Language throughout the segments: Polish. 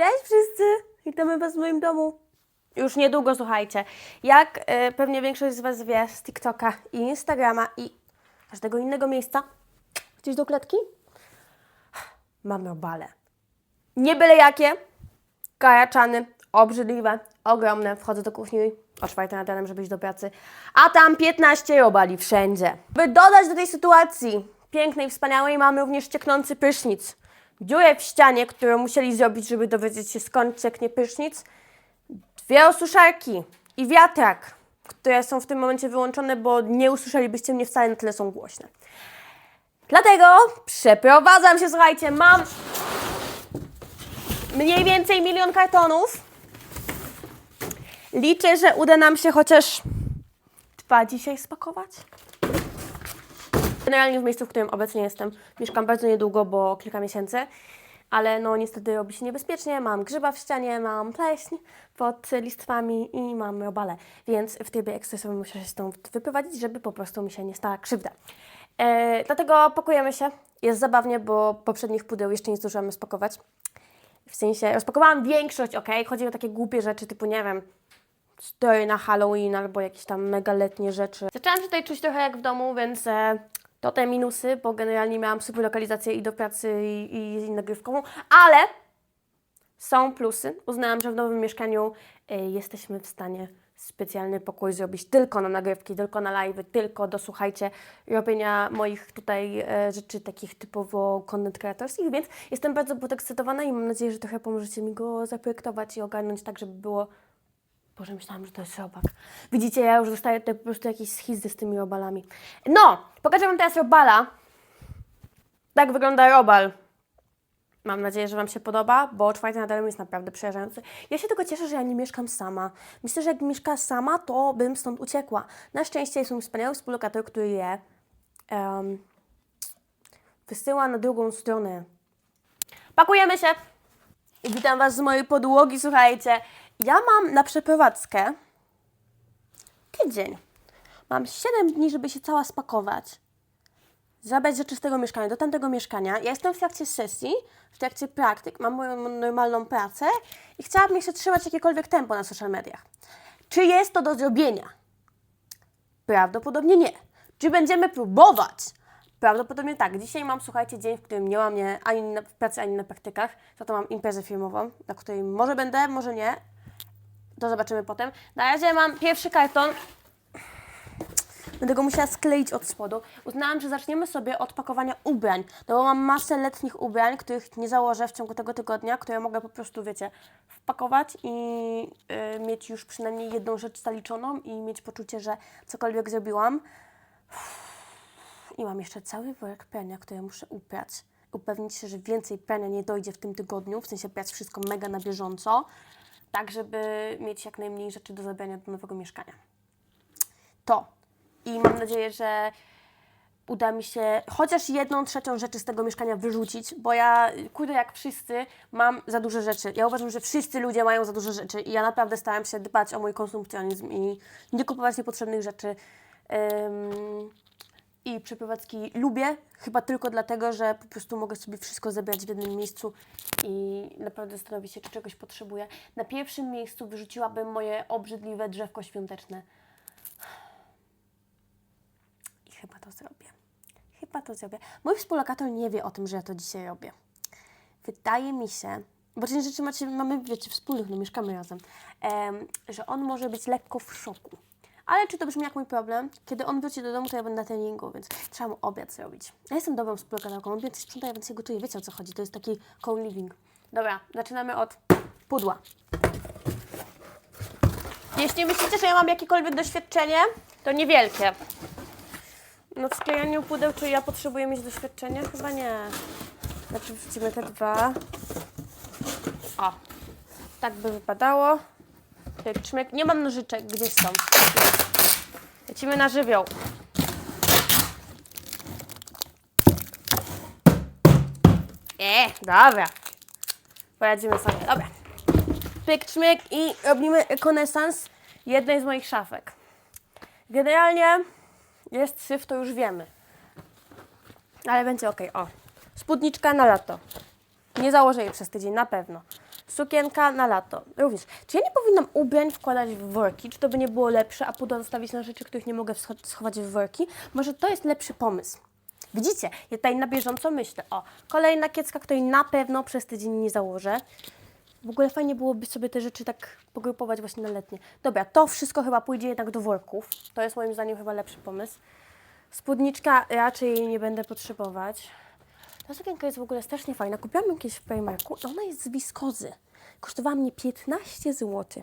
Cześć wszyscy! Witamy Was w moim domu. Już niedługo, słuchajcie. Jak e, pewnie większość z Was wie z TikToka i Instagrama i każdego innego miejsca, gdzieś do klatki, mamy obale. Nie byle jakie, karaczany, obrzydliwe, ogromne. Wchodzę do kuchni o czwartej nad ranem, żeby iść do pracy, a tam 15 robali wszędzie. By dodać do tej sytuacji pięknej, wspaniałej, mamy również cieknący prysznic. Dziurę w ścianie, którą musieli zrobić, żeby dowiedzieć się skąd cieknie prysznic. Dwie osuszarki i wiatrak, które są w tym momencie wyłączone, bo nie usłyszelibyście mnie wcale, na tyle są głośne. Dlatego przeprowadzam się, słuchajcie, mam mniej więcej milion kartonów. Liczę, że uda nam się chociaż dwa dzisiaj spakować. Generalnie w miejscu, w którym obecnie jestem, mieszkam bardzo niedługo, bo kilka miesięcy, ale no niestety robi się niebezpiecznie. Mam grzyba w ścianie, mam pleśń pod listwami i mam robale, więc w trybie ekspresowym muszę się stąd wyprowadzić, żeby po prostu mi się nie stała krzywda. E, dlatego pakujemy się. Jest zabawnie, bo poprzednich pudeł jeszcze nie zdążyłam spakować. W sensie rozpakowałam większość, ok? Chodzi o takie głupie rzeczy typu, nie wiem, stroje na Halloween albo jakieś tam mega letnie rzeczy. Zaczęłam się tutaj czuć trochę jak w domu, więc e, to te minusy, bo generalnie miałam super lokalizację i do pracy i, i nagrywkową, ale są plusy. Uznałam, że w nowym mieszkaniu e, jesteśmy w stanie specjalny pokój zrobić tylko na nagrywki, tylko na live, tylko do, słuchajcie, robienia moich tutaj e, rzeczy takich typowo content kreatorskich, więc jestem bardzo podekscytowana i mam nadzieję, że trochę pomożecie mi go zaprojektować i ogarnąć tak, żeby było Boże, myślałam, że to jest robak. Widzicie, ja już dostaję tutaj po prostu jakieś schizdy z tymi robalami. No, pokażę Wam teraz robala. Tak wygląda robal. Mam nadzieję, że Wam się podoba, bo czwarty na jest naprawdę przerażający. Ja się tylko cieszę, że ja nie mieszkam sama. Myślę, że jak mieszkała sama, to bym stąd uciekła. Na szczęście jest mój wspaniały współlokator, który je em, wysyła na drugą stronę. Pakujemy się! Witam Was z mojej podłogi, słuchajcie. Ja mam na przeprowadzkę tydzień. Mam 7 dni, żeby się cała spakować. Zabrać rzeczy z tego mieszkania do tamtego mieszkania. Ja jestem w trakcie sesji, w trakcie praktyk, mam moją normalną pracę i chciałabym jeszcze trzymać jakiekolwiek tempo na social mediach. Czy jest to do zrobienia? Prawdopodobnie nie. Czy będziemy próbować? Prawdopodobnie tak. Dzisiaj mam, słuchajcie, dzień, w którym nie mam mnie ani na, pracy, ani na praktykach. Za to mam imprezę filmową, na której może będę, może nie. To zobaczymy potem. Na razie mam pierwszy karton. Będę go musiała skleić od spodu. Uznałam, że zaczniemy sobie od pakowania ubrań. No bo mam masę letnich ubrań, których nie założę w ciągu tego tygodnia, które mogę po prostu, wiecie, wpakować i y, mieć już przynajmniej jedną rzecz zaliczoną i mieć poczucie, że cokolwiek zrobiłam. I mam jeszcze cały worek prania, który muszę uprać. Upewnić się, że więcej prania nie dojdzie w tym tygodniu, w sensie prać wszystko mega na bieżąco, tak żeby mieć jak najmniej rzeczy do zabrania do nowego mieszkania. To. I mam nadzieję, że uda mi się chociaż jedną trzecią rzeczy z tego mieszkania wyrzucić, bo ja, kurde, jak wszyscy, mam za duże rzeczy. Ja uważam, że wszyscy ludzie mają za duże rzeczy i ja naprawdę staram się dbać o mój konsumpcjonizm i nie kupować niepotrzebnych rzeczy. Ym, i przeprowadzki lubię, chyba tylko dlatego, że po prostu mogę sobie wszystko zebrać w jednym miejscu i naprawdę zastanowić się, czy czegoś potrzebuję. Na pierwszym miejscu wyrzuciłabym moje obrzydliwe drzewko świąteczne. I chyba to zrobię. Chyba to zrobię. Mój współlokator nie wie o tym, że ja to dzisiaj robię. Wydaje mi się, bo część rzeczy macie, mamy, wiecie, wspólnych, no mieszkamy razem, em, że on może być lekko w szoku. Ale czy to brzmi jak mój problem? Kiedy on wróci do domu, to ja będę na treningu, więc trzeba mu obiad zrobić. Ja jestem dobrą współlokatorką, on więcej sprząta, ja więcej gotuję. Wiecie o co chodzi, to jest taki co-living. Dobra, zaczynamy od pudła. Jeśli myślicie, że ja mam jakiekolwiek doświadczenie, to niewielkie. No w sklejaniu pudeł, czy ja potrzebuję mieć doświadczenie? Chyba nie. Znaczy wrzucimy te dwa. O, tak by wypadało. Tyk, czmyk. Nie mam nożyczek, gdzieś są. Lecimy na żywioł. E, dobra. Poradzimy sobie. Dobra. Pyk, i robimy rekonesans jednej z moich szafek. Generalnie jest syf, to już wiemy. Ale będzie ok. O. Spódniczka na lato. Nie założę jej przez tydzień, na pewno. Sukienka na lato. Również. Czy ja nie powinnam ubrań wkładać w worki? Czy to by nie było lepsze, a pudła zostawić na rzeczy, których nie mogę schować w worki? Może to jest lepszy pomysł. Widzicie, ja tutaj na bieżąco myślę. O, kolejna kiecka, której na pewno przez tydzień nie założę. W ogóle fajnie byłoby sobie te rzeczy tak pogrupować właśnie na letnie. Dobra, to wszystko chyba pójdzie jednak do worków. To jest moim zdaniem chyba lepszy pomysł. Spódniczka raczej nie będę potrzebować. Ta sukienka jest w ogóle strasznie fajna. Kupiłam ją kiedyś w Primarku. Ona jest z wiskozy. Kosztowała mnie 15 zł.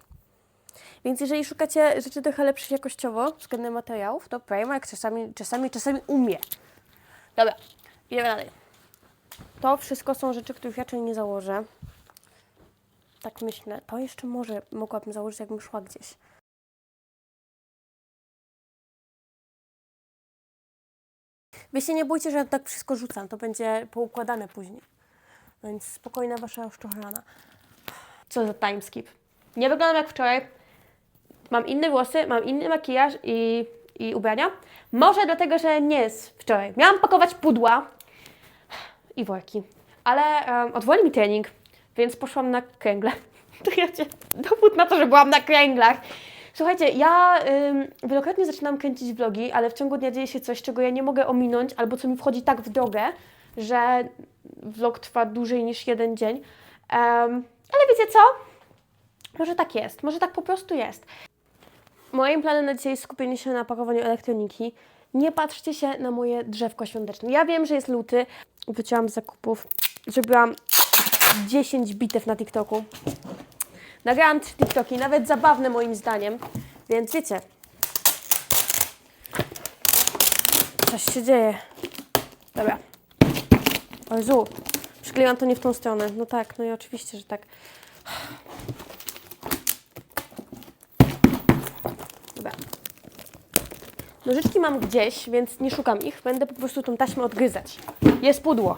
Więc jeżeli szukacie rzeczy trochę lepszych jakościowo względem materiałów, to Primark czasami, czasami, czasami umie. Dobra, idziemy dalej. To wszystko są rzeczy, których raczej nie założę. Tak myślę. To jeszcze może mogłabym założyć, jakbym szła gdzieś. Wy się nie bójcie, że ja tak wszystko rzucam. To będzie poukładane później. Więc spokojna wasza oszczochrana. Co za timeskip. Nie wyglądam jak wczoraj. Mam inne włosy, mam inny makijaż i, i ubrania. Może dlatego, że nie jest wczoraj. Miałam pakować pudła i worki. Ale um, mi trening, więc poszłam na kręgle. To ja cię dowód na to, że byłam na kręglach. Słuchajcie, ja ym, wielokrotnie zaczynam kręcić vlogi, ale w ciągu dnia dzieje się coś, czego ja nie mogę ominąć, albo co mi wchodzi tak w drogę, że vlog trwa dłużej niż jeden dzień. Ale wiecie co? Może tak jest, może tak po prostu jest. Moim planem na dzisiaj jest skupienie się na pakowaniu elektroniki. Nie patrzcie się na moje drzewko świąteczne. Ja wiem, że jest luty. Wycięłam z zakupów. Zrobiłam 10 bitew na TikToku. Nagrałam 3 TikToki, nawet zabawne moim zdaniem. Więc wiecie. Coś się dzieje. Dobra. O Jezu. Przykleiłam to nie w tą stronę. No tak, no i oczywiście, że tak. Dobra. Nożyczki mam gdzieś, więc nie szukam ich. Będę po prostu tą taśmę odgryzać. Jest pudło.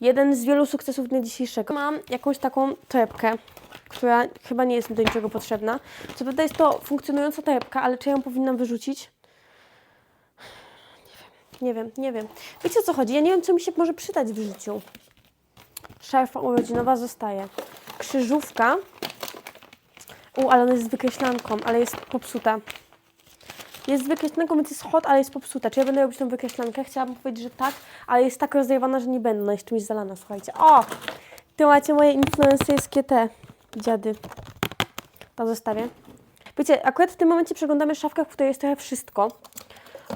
Jeden z wielu sukcesów dnia dzisiejszego. Mam jakąś taką torebkę, która chyba nie jest mi do niczego potrzebna. Co prawda jest to funkcjonująca torebka, ale czy ją powinnam wyrzucić? Nie wiem, nie wiem. Wiecie o co chodzi? Ja nie wiem, co mi się może przydać w życiu. Szarfa urodzinowa zostaje. Krzyżówka. U, ale ona jest z wykreślanką, ale jest popsuta. Jest z wykreślanką, więc jest hot, ale jest popsuta. Czy ja będę robić tą wykreślankę? Chciałabym powiedzieć, że tak, ale jest tak rozrywana, że nie będę. No jest czymś zalana, słuchajcie. O! Tu macie moje influencerskie te dziady. To zostawię. Wiecie, akurat w tym momencie przeglądamy szafkę, w której jest trochę wszystko.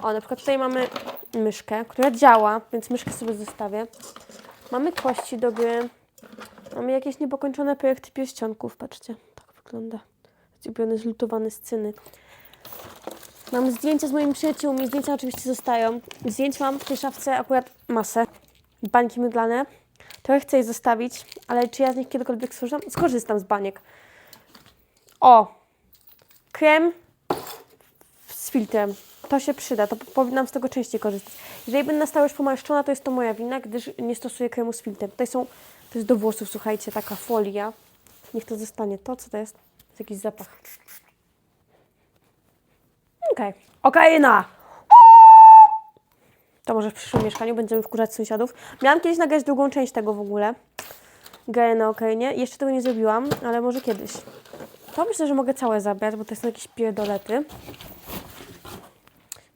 O, na przykład tutaj mamy myszkę, która działa, więc myszkę sobie zostawię. Mamy kości do gry. Mamy jakieś niepokończone projekty pierścionków, patrzcie. Tak wygląda. Zrobiony, zlutowany z cyny. Mam zdjęcia z moimi przyjaciółmi, zdjęcia oczywiście zostają. Zdjęć mam w tej szafce akurat masę. Bańki mydlane. Trochę chcę je zostawić, ale czy ja z nich kiedykolwiek skorzystam? Skorzystam z baniek. O! Krem z filtrem. To się przyda, to powinnam z tego częściej korzystać. Jeżeli będę na stałe już pomarszczona, to jest to moja wina, gdyż nie stosuję kremu z filtrem. Tutaj są, to jest do włosów, słuchajcie, taka folia. Niech to zostanie. To co to jest? To jest jakiś zapach. Okej. Okaina! To może w przyszłym mieszkaniu będziemy wkurzać sąsiadów. Miałam kiedyś nagrać drugą część tego w ogóle. Geję na okejnie. Jeszcze tego nie zrobiłam, ale może kiedyś. To myślę, że mogę całe zabrać, bo to są jakieś pierdolety.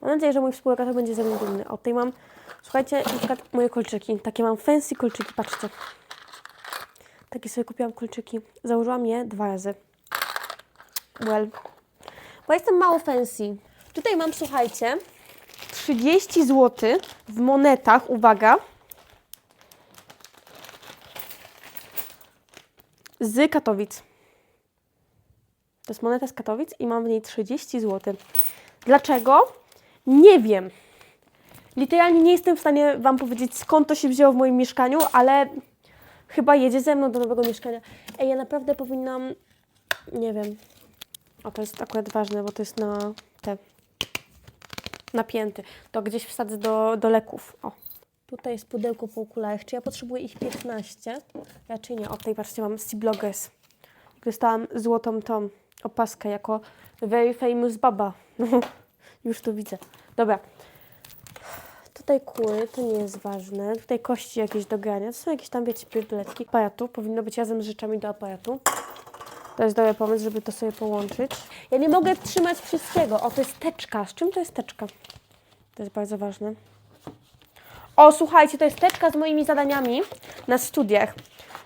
Mam nadzieję, że mój współlokator będzie ze mnie dumny. O, tutaj mam, słuchajcie, na przykład moje kolczyki. Takie mam fancy kolczyki, patrzcie. Takie sobie kupiłam kolczyki. Założyłam je dwa razy. Well. Bo jestem mało fancy. Tutaj mam, słuchajcie, 30 zł w monetach, uwaga, z Katowic. To jest moneta z Katowic i mam w niej 30 zł. Dlaczego? Nie wiem. Literalnie nie jestem w stanie Wam powiedzieć, skąd to się wzięło w moim mieszkaniu, ale chyba jedzie ze mną do nowego mieszkania. Ej, ja naprawdę powinnam, nie wiem, o to jest akurat ważne, bo to jest na te napięty. To gdzieś wsadzę do, do leków. O. Tutaj jest pudełko po okularach. Czy ja potrzebuję ich 15? Raczej nie. O, tutaj patrzcie, mam Sea-Bloggers. Dostałam złotą tą opaskę jako very famous baba. Już to widzę. Dobra. Tutaj kury, to nie jest ważne. Tutaj kości jakieś do grania. To są jakieś tam, wiecie, pierdoleczki. Aparatu powinno być razem z rzeczami do aparatu. To jest dobry pomysł, żeby to sobie połączyć. Ja nie mogę trzymać wszystkiego. O, to jest teczka. Z czym to jest teczka? To jest bardzo ważne. O, słuchajcie, to jest teczka z moimi zadaniami na studiach.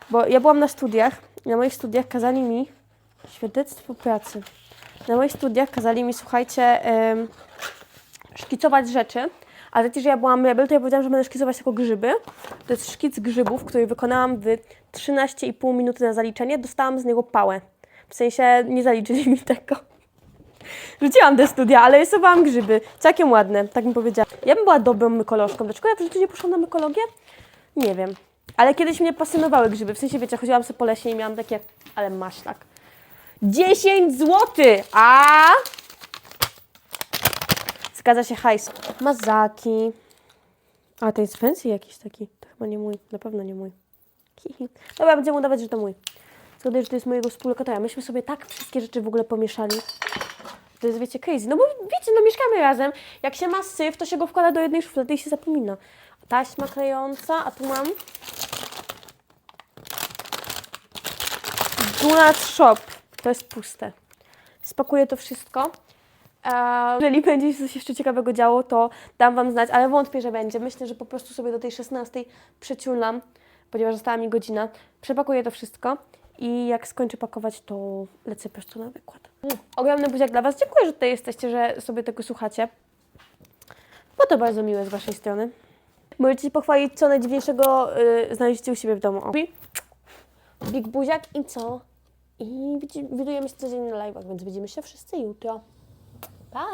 Bo ja byłam na studiach na moich studiach kazali mi świadectwo pracy. Na moich studiach kazali mi, słuchajcie, em, szkicować rzeczy. Ale też, że ja byłam rebel, to ja powiedziałam, że będę szkicować tylko grzyby. To jest szkic grzybów, który wykonałam w 13,5 minuty na zaliczenie. Dostałam z niego pałę. W sensie nie zaliczyli mi tego. Rzuciłam te studia, ale rysowałam grzyby. Całkiem ładne, tak mi powiedziała. Ja bym była dobrą mykolożką. Dlaczego ja w życiu nie poszłam na mykologię? Nie wiem. Ale kiedyś mnie pasjonowały grzyby. W sensie, wiecie, chodziłam sobie po lesie i miałam takie, ale maślak. 10 zł! A Zgadza się hajs. Mazaki. A, to jest fancy jakiś taki. To chyba nie mój. Na pewno nie mój. Dobra, będziemy udawać, że to mój. Zgaduję, że to jest mojego współlokatora. Myśmy sobie tak wszystkie rzeczy w ogóle pomieszali. To jest, wiecie, crazy. No bo wiecie, no mieszkamy razem. Jak się ma syf, to się go wkłada do jednej szuflady i się zapomina. Taśma klejąca, a tu mam... Do not shop. To jest puste. Spakuję to wszystko. Jeżeli będzie coś jeszcze ciekawego działo, to dam Wam znać, ale wątpię, że będzie. Myślę, że po prostu sobie do tej 16 przeciulam, ponieważ została mi godzina. Przepakuję to wszystko i jak skończę pakować, to lecę prosto na wykład. Mm. Ogromny buziak dla Was. Dziękuję, że tutaj jesteście, że sobie tego słuchacie. Bo to bardzo miłe z Waszej strony. Możecie się pochwalić, co najdziwniejszego yy, znaleźliście u siebie w domu. O. Big buziak i co? I widzi- widujemy się codziennie na live'ach, więc widzimy się wszyscy jutro. Pa!